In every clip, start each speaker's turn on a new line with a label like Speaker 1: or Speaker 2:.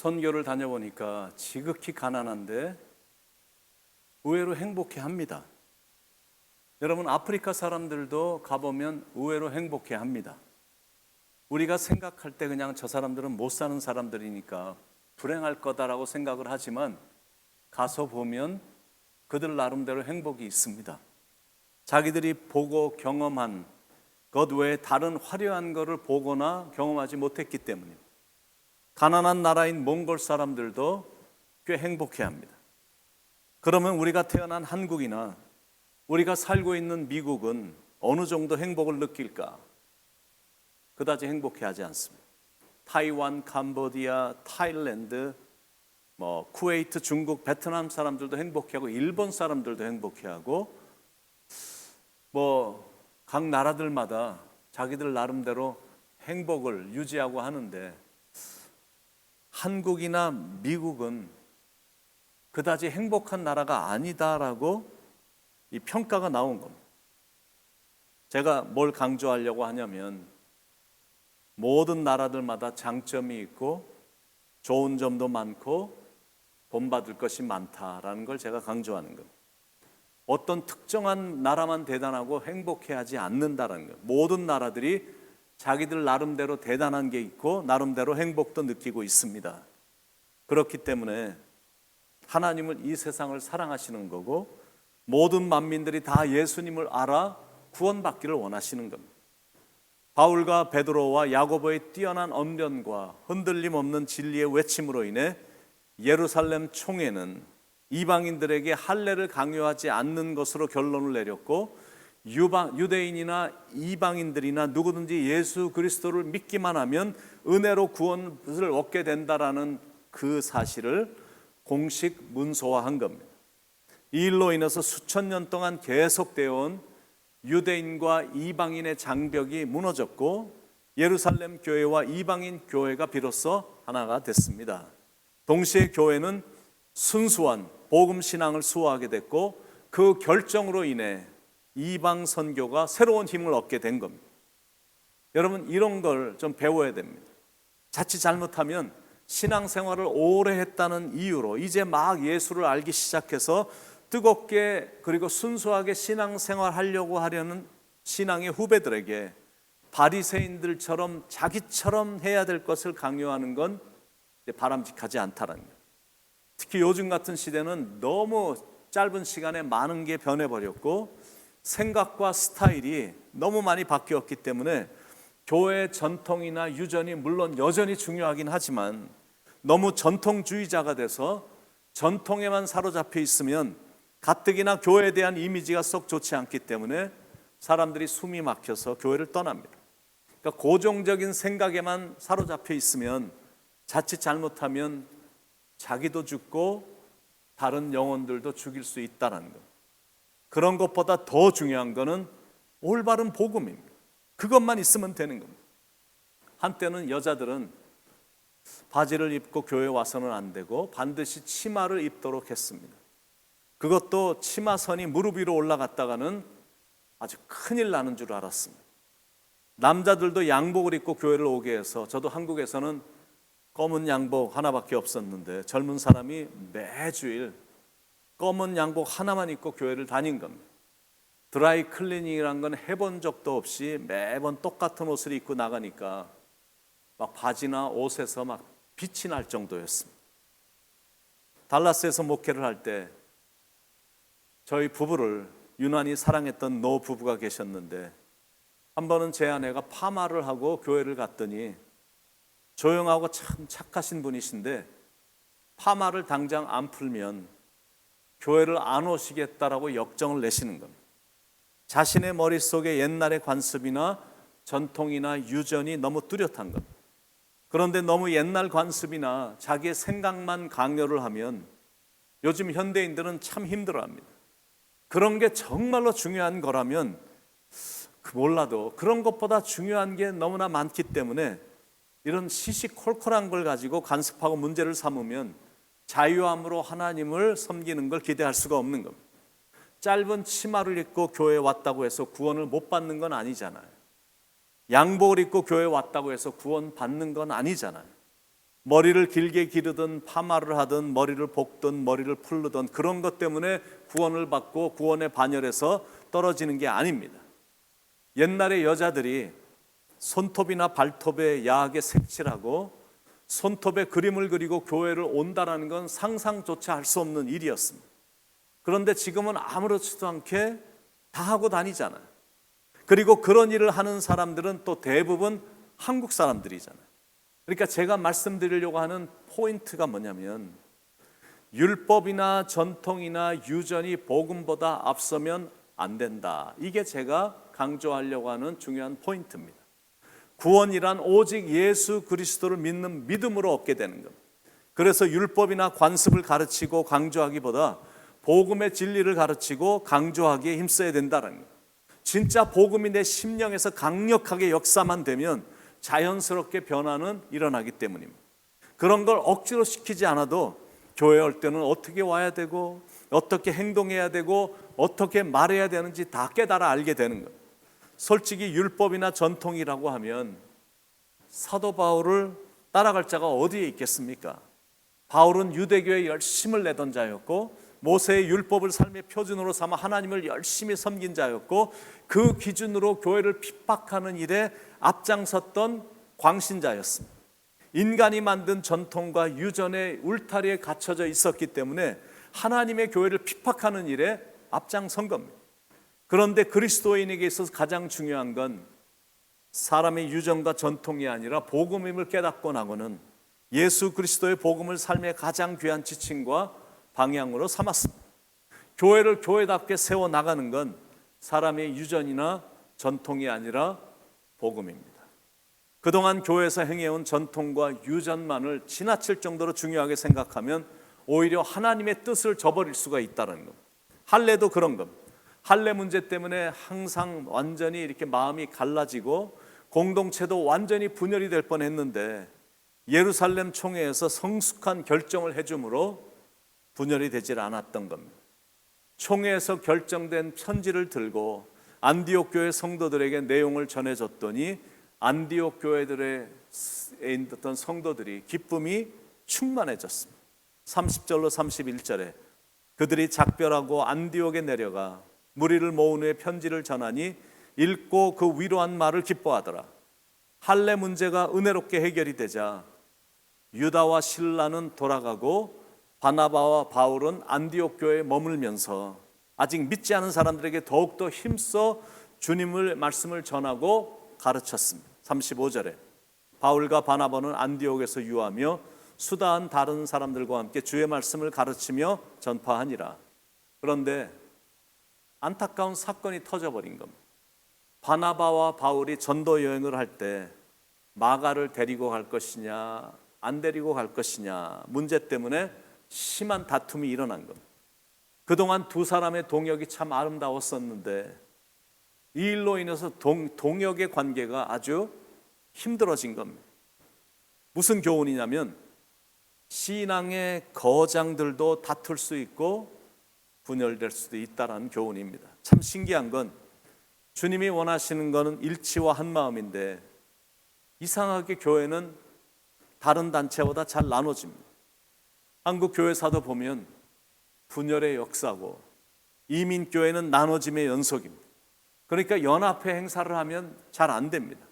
Speaker 1: 선교를 다녀보니까 지극히 가난한데 의외로 행복해 합니다. 여러분, 아프리카 사람들도 가보면 의외로 행복해 합니다. 우리가 생각할 때 그냥 저 사람들은 못 사는 사람들이니까 불행할 거다라고 생각을 하지만 가서 보면 그들 나름대로 행복이 있습니다. 자기들이 보고 경험한 것 외에 다른 화려한 것을 보거나 경험하지 못했기 때문에 가난한 나라인 몽골 사람들도 꽤 행복해 합니다. 그러면 우리가 태어난 한국이나 우리가 살고 있는 미국은 어느 정도 행복을 느낄까? 그다지 행복해 하지 않습니다. 타이완, 캄보디아, 타일랜드, 뭐 쿠웨이트, 중국, 베트남 사람들도 행복해하고 일본 사람들도 행복해하고 뭐 각 나라들마다 자기들 나름대로 행복을 유지하고 하는데 한국이나 미국은 그다지 행복한 나라가 아니다라고 이 평가가 나온 겁니다. 제가 뭘 강조하려고 하냐면 모든 나라들마다 장점이 있고 좋은 점도 많고 본받을 것이 많다라는 걸 제가 강조하는 겁니다. 어떤 특정한 나라만 대단하고 행복해하지 않는다라는 것. 모든 나라들이 자기들 나름대로 대단한 게 있고 나름대로 행복도 느끼고 있습니다. 그렇기 때문에 하나님은 이 세상을 사랑하시는 거고 모든 만민들이 다 예수님을 알아 구원받기를 원하시는 겁니다. 바울과 베드로와 야고보의 뛰어난 언변과 흔들림 없는 진리의 외침으로 인해 예루살렘 총회는 이방인들에게 할례를 강요하지 않는 것으로 결론을 내렸고 유방, 유대인이나 이방인들이나 누구든지 예수 그리스도를 믿기만 하면 은혜로 구원을 얻게 된다라는 그 사실을 공식 문서화한 겁니다. 이 일로 인해서 수천 년 동안 계속되어 온 유대인과 이방인의 장벽이 무너졌고 예루살렘 교회와 이방인 교회가 비로소 하나가 됐습니다. 동시에 교회는 순수한 복음 신앙을 수호하게 됐고 그 결정으로 인해 이방 선교가 새로운 힘을 얻게 된 겁니다. 여러분 이런 걸 좀 배워야 됩니다. 자칫 잘못하면 신앙생활을 오래 했다는 이유로 이제 막 예수를 알기 시작해서 뜨겁게 그리고 순수하게 신앙생활 하려고 하려는 신앙의 후배들에게 바리새인들처럼 자기처럼 해야 될 것을 강요하는 건 바람직하지 않다라는 거예요. 특히 요즘 같은 시대는 너무 짧은 시간에 많은 게 변해버렸고 생각과 스타일이 너무 많이 바뀌었기 때문에 교회 전통이나 유전이 물론 여전히 중요하긴 하지만 너무 전통주의자가 돼서 전통에만 사로잡혀 있으면 가뜩이나 교회에 대한 이미지가 썩 좋지 않기 때문에 사람들이 숨이 막혀서 교회를 떠납니다. 그러니까 고정적인 생각에만 사로잡혀 있으면 자칫 잘못하면 자기도 죽고 다른 영혼들도 죽일 수 있다는 것. 그런 것보다 더 중요한 것은 올바른 복음입니다. 그것만 있으면 되는 겁니다. 한때는 여자들은 바지를 입고 교회 와서는 안 되고 반드시 치마를 입도록 했습니다. 그것도 치마선이 무릎 위로 올라갔다가는 아주 큰일 나는 줄 알았습니다. 남자들도 양복을 입고 교회를 오게 해서 저도 한국에서는 검은 양복 하나밖에 없었는데 젊은 사람이 매주일 검은 양복 하나만 입고 교회를 다닌 겁니다. 드라이 클리닝이란 건 해본 적도 없이 매번 똑같은 옷을 입고 나가니까 막 바지나 옷에서 막 빛이 날 정도였습니다. 달라스에서 목회를 할 때 저희 부부를 유난히 사랑했던 노 부부가 계셨는데 한 번은 제 아내가 파마를 하고 교회를 갔더니 조용하고 참 착하신 분이신데 파마를 당장 안 풀면 교회를 안 오시겠다라고 역정을 내시는 겁니다. 자신의 머릿속에 옛날의 관습이나 전통이나 유전이 너무 뚜렷한 것. 그런데 너무 옛날 관습이나 자기의 생각만 강요를 하면 요즘 현대인들은 참 힘들어합니다. 그런 게 정말로 중요한 거라면 그 몰라도 그런 것보다 중요한 게 너무나 많기 때문에 이런 시시콜콜한 걸 가지고 간섭하고 문제를 삼으면 자유함으로 하나님을 섬기는 걸 기대할 수가 없는 겁니다. 짧은 치마를 입고 교회에 왔다고 해서 구원을 못 받는 건 아니잖아요. 양복을 입고 교회에 왔다고 해서 구원 받는 건 아니잖아요. 머리를 길게 기르든 파마를 하든 머리를 볶든 머리를 풀르든 그런 것 때문에 구원을 받고 구원의 반열에서 떨어지는 게 아닙니다. 옛날에 여자들이 손톱이나 발톱에 야하게 색칠하고 손톱에 그림을 그리고 교회를 온다라는 건 상상조차 할 수 없는 일이었습니다. 그런데 지금은 아무렇지도 않게 다 하고 다니잖아요. 그리고 그런 일을 하는 사람들은 또 대부분 한국 사람들이잖아요. 그러니까 제가 말씀드리려고 하는 포인트가 뭐냐면 율법이나 전통이나 유전이 복음보다 앞서면 안 된다. 이게 제가 강조하려고 하는 중요한 포인트입니다. 구원이란 오직 예수 그리스도를 믿는 믿음으로 얻게 되는 것. 그래서 율법이나 관습을 가르치고 강조하기보다 복음의 진리를 가르치고 강조하기에 힘써야 된다는 것. 진짜 복음이 내 심령에서 강력하게 역사만 되면 자연스럽게 변화는 일어나기 때문입니다. 그런 걸 억지로 시키지 않아도 교회 올 때는 어떻게 와야 되고 어떻게 행동해야 되고 어떻게 말해야 되는지 다 깨달아 알게 되는 것. 솔직히 율법이나 전통이라고 하면 사도 바울을 따라갈 자가 어디에 있겠습니까? 바울은 유대교에 열심을 내던 자였고 모세의 율법을 삶의 표준으로 삼아 하나님을 열심히 섬긴 자였고 그 기준으로 교회를 핍박하는 일에 앞장섰던 광신자였습니다. 인간이 만든 전통과 유전의 울타리에 갇혀져 있었기 때문에 하나님의 교회를 핍박하는 일에 앞장선 겁니다. 그런데 그리스도인에게 있어서 가장 중요한 건 사람의 유전과 전통이 아니라 복음임을 깨닫고 나고는 예수 그리스도의 복음을 삶의 가장 귀한 지침과 방향으로 삼았습니다. 교회를 교회답게 세워 나가는 건 사람의 유전이나 전통이 아니라 복음입니다. 그동안 교회에서 행해온 전통과 유전만을 지나칠 정도로 중요하게 생각하면 오히려 하나님의 뜻을 저버릴 수가 있다는 것. 할례도 그런 것. 할례 문제 때문에 항상 완전히 이렇게 마음이 갈라지고 공동체도 완전히 분열이 될 뻔했는데 예루살렘 총회에서 성숙한 결정을 해줌으로 분열이 되질 않았던 겁니다. 총회에서 결정된 편지를 들고 안디옥 교회 성도들에게 내용을 전해줬더니 안디옥 교회들의 있던 성도들이 기쁨이 충만해졌습니다. 30절로 31절에 그들이 작별하고 안디옥에 내려가 무리를 모은 후에 편지를 전하니 읽고 그 위로한 말을 기뻐하더라. 할례 문제가 은혜롭게 해결이 되자 유다와 신라는 돌아가고 바나바와 바울은 안디옥 교회에 머물면서 아직 믿지 않은 사람들에게 더욱더 힘써 주님을 말씀을 전하고 가르쳤습니다. 35절에 바울과 바나바는 안디옥에서 유하며 수다한 다른 사람들과 함께 주의 말씀을 가르치며 전파하니라. 그런데 안타까운 사건이 터져버린 겁니다. 바나바와 바울이 전도 여행을 할 때 마가를 데리고 갈 것이냐 안 데리고 갈 것이냐 문제 때문에 심한 다툼이 일어난 겁니다. 그동안 두 사람의 동역이 참 아름다웠었는데 이 일로 인해서 동, 동역의 관계가 아주 힘들어진 겁니다. 무슨 교훈이냐면 신앙의 거장들도 다툴 수 있고 분열될 수도 있다라는 교훈입니다. 참 신기한 건 주님이 원하시는 것은 일치와 한 마음인데 이상하게 교회는 다른 단체보다 잘 나눠집니다. 한국 교회사도 보면 분열의 역사고 이민 교회는 나눠짐의 연속입니다. 그러니까 연합회 행사를 하면 잘 안 됩니다.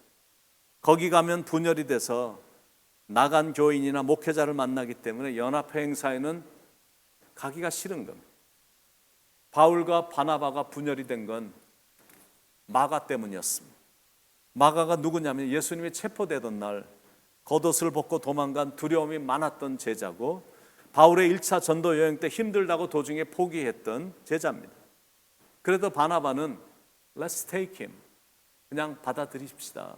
Speaker 1: 거기 가면 분열이 돼서 나간 교인이나 목회자를 만나기 때문에 연합회 행사에는 가기가 싫은 겁니다. 바울과 바나바가 분열이 된 건 마가 때문이었습니다. 마가가 누구냐면 예수님이 체포되던 날 겉옷을 벗고 도망간 두려움이 많았던 제자고 바울의 1차 전도 여행 때 힘들다고 도중에 포기했던 제자입니다. 그래도 바나바는 Let's take him. 그냥 받아들이십시다.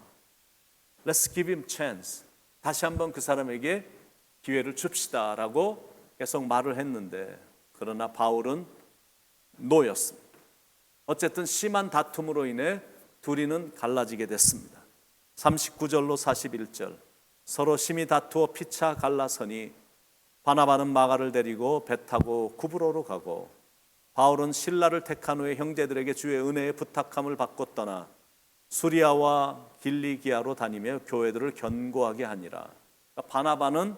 Speaker 1: Let's give him chance. 다시 한번 그 사람에게 기회를 줍시다라고 계속 말을 했는데 그러나 바울은 노였습니다. 어쨌든 심한 다툼으로 인해 둘이는 갈라지게 됐습니다. 39절로 41절 서로 심히 다투어 피차 갈라서니 바나바는 마가를 데리고 배 타고 구브로로 가고 바울은 신라를 택한 후에 형제들에게 주의 은혜의 부탁함을 받고 떠나 수리아와 길리기아로 다니며 교회들을 견고하게 하니라. 바나바는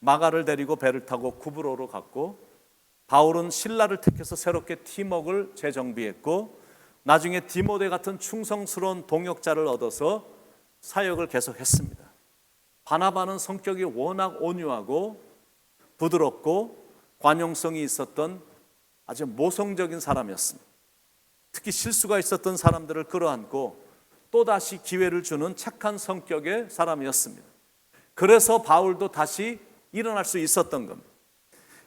Speaker 1: 마가를 데리고 배를 타고 구브로로 갔고 바울은 신라를 택해서 새롭게 팀웍을 재정비했고 나중에 디모데 같은 충성스러운 동역자를 얻어서 사역을 계속했습니다. 바나바는 성격이 워낙 온유하고 부드럽고 관용성이 있었던 아주 모성적인 사람이었습니다. 특히 실수가 있었던 사람들을 끌어안고 또다시 기회를 주는 착한 성격의 사람이었습니다. 그래서 바울도 다시 일어날 수 있었던 겁니다.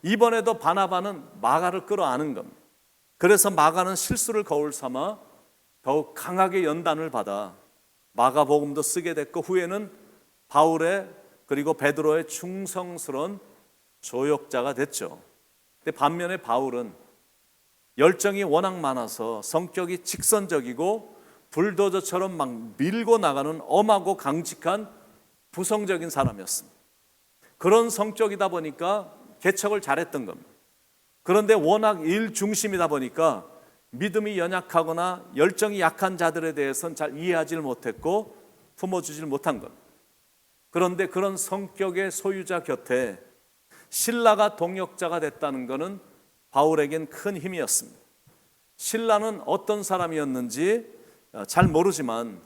Speaker 1: 이번에도 바나바는 마가를 끌어안은 겁니다. 그래서 마가는 실수를 거울 삼아 더욱 강하게 연단을 받아 마가복음도 쓰게 됐고 후에는 바울의 그리고 베드로의 충성스러운 조역자가 됐죠. 근데 반면에 바울은 열정이 워낙 많아서 성격이 직선적이고 불도저처럼 막 밀고 나가는 엄하고 강직한 부성적인 사람이었습니다. 그런 성격이다 보니까 개척을 잘했던 겁니다. 그런데 워낙 일 중심이다 보니까 믿음이 연약하거나 열정이 약한 자들에 대해서는 잘 이해하지를 못했고 품어주질 못한 것. 그런데 그런 성격의 소유자 곁에 신라가 동역자가 됐다는 것은 바울에겐 큰 힘이었습니다. 신라는 어떤 사람이었는지 어, 잘 모르지만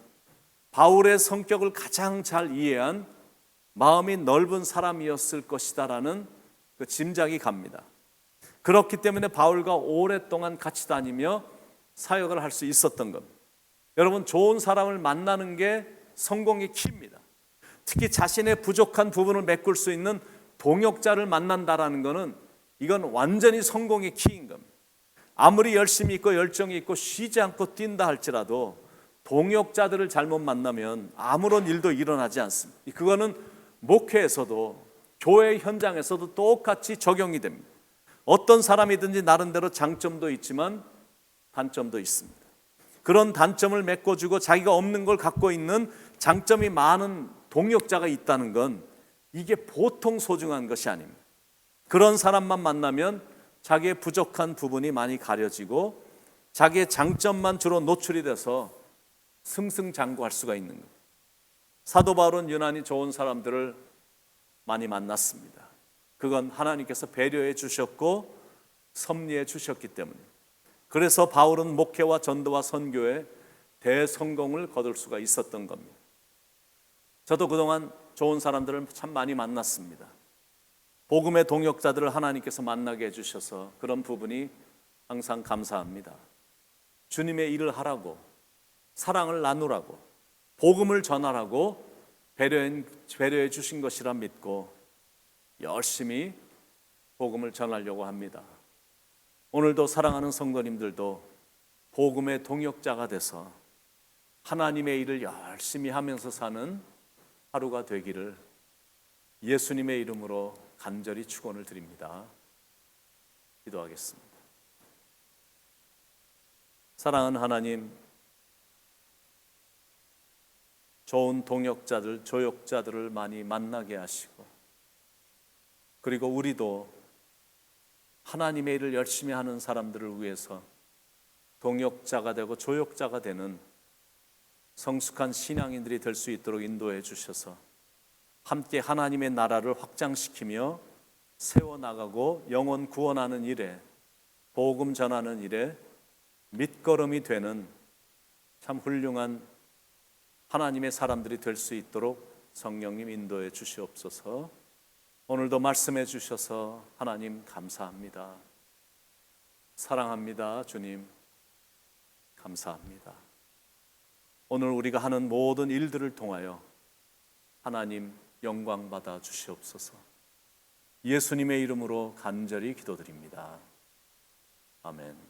Speaker 1: 바울의 성격을 가장 잘 이해한 마음이 넓은 사람이었을 것이다라는 그 짐작이 갑니다. 그렇기 때문에 바울과 오랫동안 같이 다니며 사역을 할 수 있었던 겁니다. 여러분 좋은 사람을 만나는 게 성공의 키입니다. 특히 자신의 부족한 부분을 메꿀 수 있는 동역자를 만난다라는 것은 이건 완전히 성공의 키인 겁니다. 아무리 열심히 있고 열정이 있고 쉬지 않고 뛴다 할지라도 동역자들을 잘못 만나면 아무런 일도 일어나지 않습니다. 그거는 목회에서도 교회 현장에서도 똑같이 적용이 됩니다. 어떤 사람이든지 나름대로 장점도 있지만 단점도 있습니다. 그런 단점을 메꿔주고 자기가 없는 걸 갖고 있는 장점이 많은 동역자가 있다는 건 이게 보통 소중한 것이 아닙니다. 그런 사람만 만나면 자기의 부족한 부분이 많이 가려지고 자기의 장점만 주로 노출이 돼서 승승장구할 수가 있는 거예요. 사도 바울은 유난히 좋은 사람들을 많이 만났습니다. 그건 하나님께서 배려해 주셨고 섭리해 주셨기 때문에. 그래서 바울은 목회와 전도와 선교에 대성공을 거둘 수가 있었던 겁니다. 저도 그동안 좋은 사람들을 참 많이 만났습니다. 복음의 동역자들을 하나님께서 만나게 해주셔서 그런 부분이 항상 감사합니다. 주님의 일을 하라고, 사랑을 나누라고, 복음을 전하라고 배려해 주신 것이라 믿고 열심히 복음을 전하려고 합니다. 오늘도 사랑하는 성도님들도 복음의 동역자가 돼서 하나님의 일을 열심히 하면서 사는 하루가 되기를 예수님의 이름으로 간절히 축원을 드립니다. 기도하겠습니다. 사랑하는 하나님, 좋은 동역자들, 조역자들을 많이 만나게 하시고, 그리고 우리도 하나님의 일을 열심히 하는 사람들을 위해서 동역자가 되고 조역자가 되는 성숙한 신앙인들이 될 수 있도록 인도해 주셔서 함께 하나님의 나라를 확장시키며 세워나가고 영원 구원하는 일에 복음 전하는 일에 밑거름이 되는 참 훌륭한 하나님의 사람들이 될 수 있도록 성령님 인도해 주시옵소서. 오늘도 말씀해 주셔서 하나님 감사합니다. 사랑합니다. 주님. 감사합니다. 오늘 우리가 하는 모든 일들을 통하여 하나님 영광 받아 주시옵소서. 예수님의 이름으로 간절히 기도드립니다. 아멘.